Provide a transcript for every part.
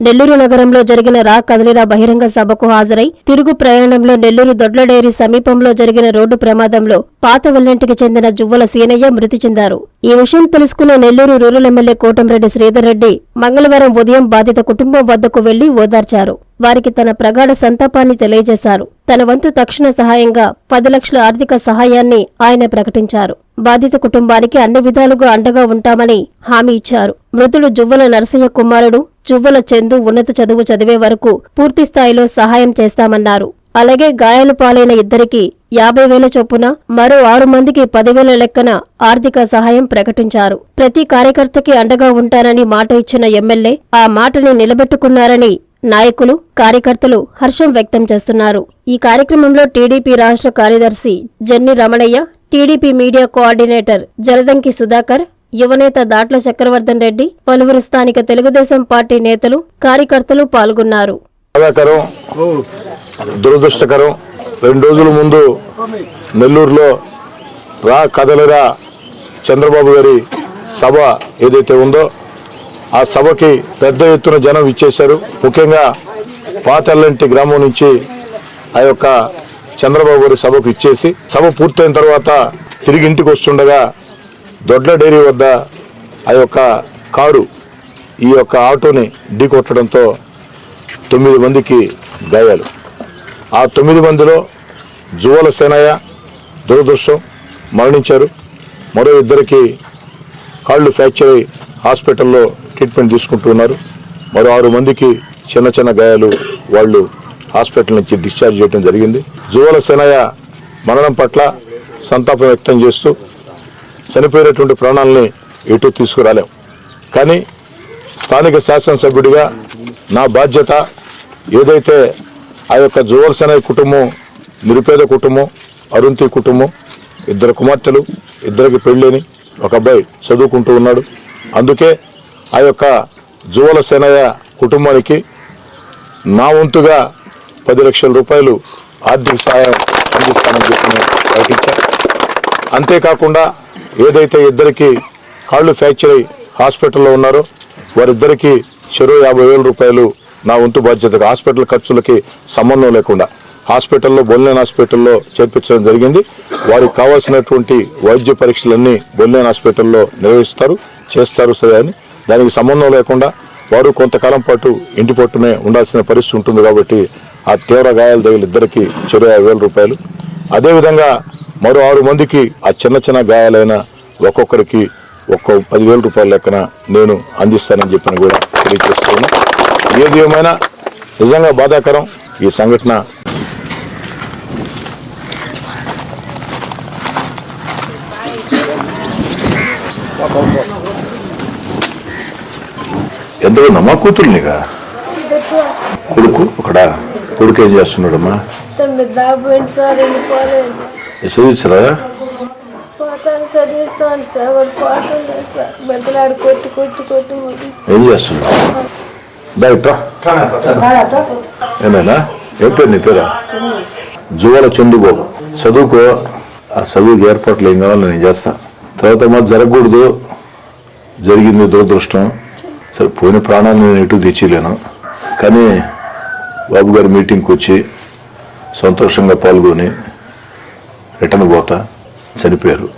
నెల్లూరు నగరంలో జరిగిన రా కదలిరా బహిరంగ సభకు హాజరై తిరుగు ప్రయాణంలో నెల్లూరు దొడ్లడేరి సమీపంలో జరిగిన రోడ్డు ప్రమాదంలో పాత వెల్లంటికి చెందిన జువ్వల సీనయ్య మృతి చెందారు. ఈ విషయం తెలుసుకున్న నెల్లూరు రూరల్ ఎమ్మెల్యే కోటంరెడ్డి శ్రీధర్ రెడ్డి మంగళవారం ఉదయం బాధిత కుటుంబం వద్దకు వెళ్ళి ఓదార్చారు. వారికి తన ప్రగాఢ సంతాపాన్ని తెలియజేశారు. తన వంతు తక్షణ సహాయంగా పది లక్షల ఆర్థిక సహాయాన్ని ఆయన ప్రకటించారు. బాధిత కుటుంబానికి అన్ని విధాలుగా అండగా ఉంటామని హామీ ఇచ్చారు. మృతుడు జువ్వల నరసయ్య కుమారుడు జువ్వల చందు ఉన్నత చదువు చదివే వరకు పూర్తి స్థాయిలో సహాయం చేస్తామన్నారు. అలాగే గాయాలు పాలైన ఇద్దరికి యాభై వేల చొప్పున మరో ఆరు మందికి పదివేల లెక్కన ఆర్థిక సహాయం ప్రకటించారు. ప్రతి కార్యకర్తకి అండగా ఉంటానని మాట ఇచ్చిన ఎమ్మెల్యే ఆ మాటని నిలబెట్టుకున్నారని నాయకులు కార్యకర్తలు హర్షం వ్యక్తం చేస్తున్నారు. ఈ కార్యక్రమంలో టీడీపీ రాష్ట్ర కార్యదర్శి Janni Ramanaiah TDP media coordinator Jaladanki Sudhakar యువనేత దాట్ల చక్రవర్ధన్ రెడ్డి పలువురు స్థానిక తెలుగుదేశం పార్టీ నేతలు కార్యకర్తలు పాల్గొన్నారు. దురదృష్టకరం రెండు రోజుల ముందు నెల్లూరులో రా కదలరా చంద్రబాబు గారి సభ ఏదైతే ఉందో ఆ సభకి పెద్ద ఎత్తున జనం ఇచ్చేశారు. ముఖ్యంగా పాతల్లంటి గ్రామం నుంచి ఆ యొక్క చంద్రబాబు గారి సభకు ఇచ్చేసి సభ పూర్తయిన తర్వాత తిరిగి ఇంటికి వస్తుండగా దొడ్ల డైరీ వద్ద ఆ యొక్క కారు ఈ యొక్క ఆటోని ఢీకొట్టడంతో తొమ్మిది మందికి గాయాలు. ఆ తొమ్మిది మందిలో జువల సేనయ్య దురదృష్టం మరణించారు. మరో ఇద్దరికి కాళ్ళు ఫ్రాక్చర్ అయి హాస్పిటల్లో ట్రీట్మెంట్ తీసుకుంటూ ఉన్నారు. మరో ఆరు మందికి చిన్న చిన్న గాయాలు వాళ్ళు హాస్పిటల్ నుంచి డిశ్చార్జ్ చేయడం జరిగింది. జువల సేనయ్య మరణం పట్ల సంతాపం వ్యక్తం చేస్తూ చనిపోయినటువంటి ప్రాణాలని ఎటు తీసుకురాలేం. కానీ స్థానిక శాసనసభ్యుడిగా నా బాధ్యత ఏదైతే ఆ యొక్క జువల్సనయ్య కుటుంబం నిరుపేద కుటుంబం అరుంతి కుటుంబం ఇద్దరు కుమార్తెలు ఇద్దరికి పెళ్ళిని ఒక అబ్బాయి చదువుకుంటూ ఉన్నాడు. అందుకే ఆ యొక్క జువల సేనయ్య కుటుంబానికి నా వంతుగా పది లక్షల రూపాయలు ఆర్థిక సహాయం అందిస్తానని చెప్పి ప్రకటించాను అంతేకాకుండా ఏదైతే ఇద్దరికి కాళ్ళు ఫ్రాక్చర్ అయి హాస్పిటల్లో ఉన్నారో వారిద్దరికీ చెరో యాభై వేల రూపాయలు నా వంతు బాధ్యతగా హాస్పిటల్ ఖర్చులకి సంబంధం లేకుండా హాస్పిటల్లో బొల్లేన్ హాస్పిటల్లో చేర్పించడం జరిగింది. వారికి కావాల్సినటువంటి వైద్య పరీక్షలన్నీ బొల్లేన్ హాస్పిటల్లో నిర్వహిస్తారు చేస్తారు సరే అని. దానికి సంబంధం లేకుండా వారు కొంతకాలం పాటు ఇంటి పట్టునే ఉండాల్సిన పరిస్థితి ఉంటుంది కాబట్టి ఆ తీవ్ర గాయాలు తగిలి ఇద్దరికి చెరు యాభై వేల రూపాయలు. అదేవిధంగా మరో ఆరు మందికి ఆ చిన్న చిన్న గాయాలైన ఒక్కొక్కరికి ఒక్కో పదివేల రూపాయల లెక్కన నేను అందిస్తానని చెప్పిన కూడా తెలియజేస్తున్నాను. ఏది ఏమైనా నిజంగా బాధాకరం ఈ సంఘటన ఎంతమందమ్మా కూతురు నీగా కొడుకు ఒకడా? కొడుకు ఏం చేస్తున్నాడమ్మా? చదివించరా? ఏం చేస్తున్నావు? బయట ఏమైనా? ఏం పేరు నీ పేరా? జువల చందుబాబు. చదువుకో. ఆ చదువుకి ఏర్పాట్లు ఏం కావాలో నేను చేస్తా. తర్వాత మాకు జరగకూడదు. జరిగింది దురదృష్టం. సరే పోయిన ప్రాణాలు నేను ఎటు తెచ్చిలేను కానీ బాబు గారి మీటింగ్కి వచ్చి సంతోషంగా పాల్గొని రిటర్న్ పోతా చనిపోయారు.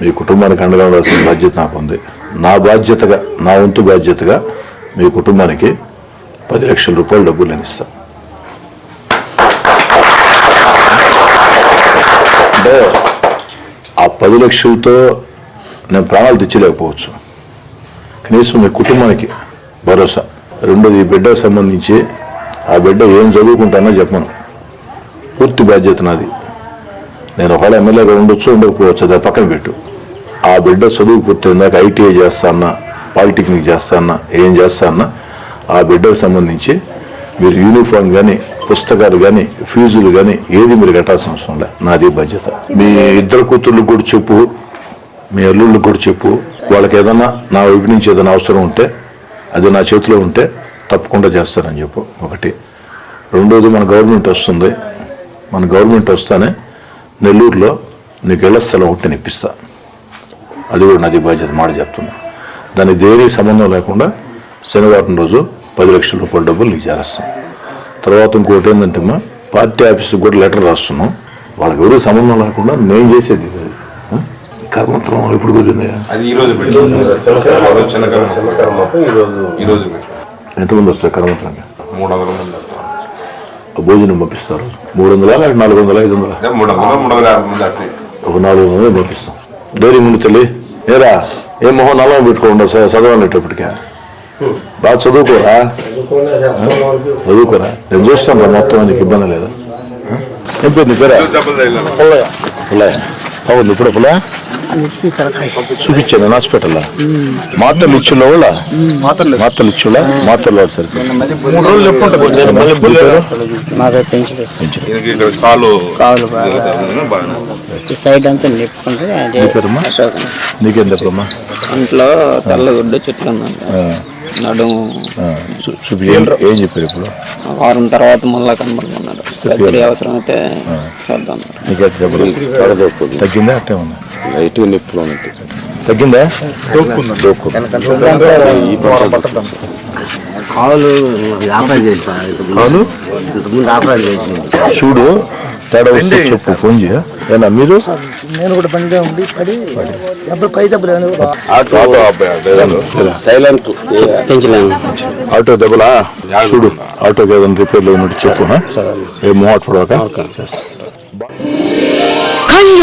మీ కుటుంబానికి అండగా ఉండాల్సిన బాధ్యత నాకు ఉంది నా బాధ్యతగా నా వంతు బాధ్యతగా మీ కుటుంబానికి పది లక్షల రూపాయలు డబ్బులు నేను ఇస్తాను అంటే ఆ పది లక్షలతో నేను ప్రాణాలు తెచ్చలేకపోవచ్చు కనీసం మీ కుటుంబానికి భరోసా. రెండోది ఈ బిడ్డకు సంబంధించి ఆ బిడ్డ ఏం చదువుకుంటానో చెప్పను. పూర్తి బాధ్యత నాది. నేను ఒకవేళ ఎమ్మెల్యేగా ఉండొచ్చు ఉండకపోవచ్చు అది పక్కన పెట్టు. ఆ బిడ్డ చదువు పూర్తయిందాక ఐటీఐ చేస్తానా పాలిటెక్నిక్ చేస్తానా ఏం చేస్తానా ఆ బిడ్డకు సంబంధించి మీరు యూనిఫామ్ కానీ పుస్తకాలు కానీ ఫీజులు కానీ ఏది మీరు కట్టాల్సిన అవసరం లే. నాది బాధ్యత. మీ ఇద్దరు కూతుర్లకు కూడా చెప్పు. మీ అల్లుళ్ళు కూడా చెప్పు వాళ్ళకి ఏదన్నా నా వైపు నుంచి ఏదైనా అవసరం ఉంటే అది నా చేతిలో ఉంటే తప్పకుండా చేస్తానని చెప్పు. ఒకటి. రెండోది మన గవర్నమెంట్ వస్తుంది. మన గవర్నమెంట్ వస్తానే నెల్లూరులో నీకు ఇళ్ళ స్థలం ఒకటి నేను ఇప్పిస్తా. అది కూడా నాది బాధ్యత మాట చెప్తున్నా. దానికి దేనికి సంబంధం లేకుండా శనివారం రోజు పది లక్షల రూపాయల డబ్బులు నీకు చేరేస్తాం. తర్వాత ఇంకోటి ఏంటంటే పార్టీ ఆఫీస్కి కూడా లెటర్ రాస్తున్నాం. వాళ్ళకి ఎవరు సంబంధం లేకుండా నేను చేసేది కర్మంత్రం ఎప్పుడు కుదిరింది అది ఈ రోజు చిన్న కర్మ ఈ రోజు ఎంతమంది వస్తారు కర్మంత్రంగా మూడు వందల మంది. భోజనం పంపిస్తారు. మూడు వందల లేక నాలుగు వందల ఐదు వందల? మూడు వందల మూడు వందల యాభై మంది అట్లా. ఒక నాలుగు వందలు పంపిస్తాం. డైరీ ముందు తల్లి ఏరా ఏ మొహం నల్లం పెట్టుకోండి చదవనేటప్పటికే బాగా చదువుకోరా? చదువుకోరా? నేను చూస్తాను రా మొత్తం నీకు ఇబ్బంది లేదా? ఏం పేరు నీ పేరా? తగిలిన పుల్లయ్య. అవును ఇప్పుడు చూపించాను హాస్పిటల్ మాత్రలు వాళ్ళ మాత్రలు. ఇచ్చిందా మాత్రలు వాడు సరే మూడు రోజులు ఎప్పుడు కాలు కాలు సైడ్ అంతా నిప్పుకుంటే అదే నీ పేరమ్మా? అశోక్. నీకేం చెప్పమ్మా ఇంట్లో తెల్లగుడ్డు చెట్లు నడుము. చూపి ఏం చెప్పారు ఇప్పుడు? వారం తర్వాత మళ్ళా కనబడుతున్నాడు. సర్జరీ అవసరం అయితే చేద్దాం. నీకే దెబ్బలు తగ్గిందా అట్టే ఉందా? లైట్ నొప్పిలో ఉన్నట్టు. తగ్గిందా. కాలు వ్యాపారం ఇంతకుముందు వ్యాపారం చేసింది. చూడు తేడా వస్తే చెప్పు ఫోన్ చేయ. ఏనా మీరు? నేను కూడా బండి ఉండి పడి దెబ్బలు పై డ్రైవరు. సైలెంట్. ఆటో దెబ్బలా? చూడు ఆటోకి ఏదైనా రిపేర్లో ఉన్నట్టు చెప్పు? ఏ మోహట్ పడవక